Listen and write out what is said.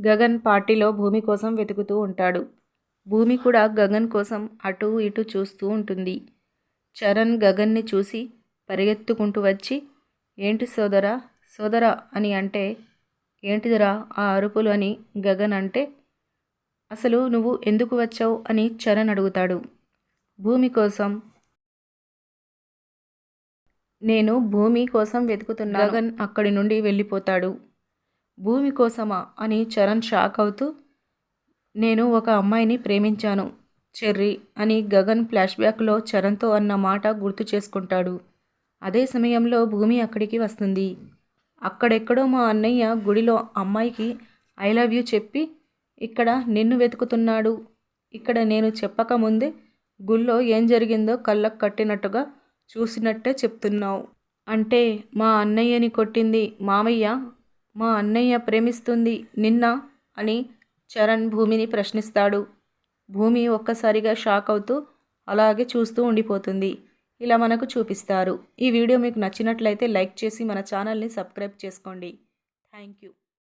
గగన్ పార్టీలో భూమి కోసం వెతుకుతూ ఉంటాడు. భూమి కూడా గగన్ కోసం అటు ఇటు చూస్తూ ఉంటుంది. చరణ్ గగన్ని చూసి పరిగెత్తుకుంటూ వచ్చి ఏంటి సోదరా? సోదరా అని అంటే ఏంటిదిరా ఆ అరుపులు? అని గగన్ అంటే అసలు నువ్వు ఎందుకు వచ్చావు? అని చరణ్ అడుగుతాడు. భూమి కోసం. నేను భూమి కోసం వెతుకుతున్నా గగన్ అక్కడి నుండి వెళ్ళిపోతాడు. భూమి కోసమా? అని చరణ్ షాక్ అవుతూ నేను ఒక అమ్మాయిని ప్రేమించాను చెర్రీ అని గగన్ ఫ్లాష్బ్యాక్లో చరణ్తో అన్న మాట గుర్తు చేసుకుంటాడు. అదే సమయంలో భూమి అక్కడికి వస్తుంది. అక్కడెక్కడో మా అన్నయ్య గుడిలో అమ్మాయికి ఐ లవ్ యూ చెప్పి ఇక్కడ నిన్ను వెతుకుతున్నాడు. ఇక్కడ నేను చెప్పకముందే గుళ్ళో ఏం జరిగిందో కళ్ళకు కట్టినట్టుగా చూసినట్టే చెప్తున్నావు. అంటే మా అన్నయ్యని కొట్టింది మామయ్య? మా అన్నయ్య ప్రేమిస్తుంది నిన్న అని చరణ్ భూమిని ప్రశ్నిస్తాడు. భూమి ఒక్కసారిగా షాక్ అవుతూ అలాగే చూస్తూ ఉండిపోతుంది. ఇలా మనకు చూపిస్తారు. ఈ వీడియో మీకు నచ్చినట్లయితే లైక్ చేసి మన ఛానల్ని సబ్స్క్రైబ్ చేసుకోండి. Thank you.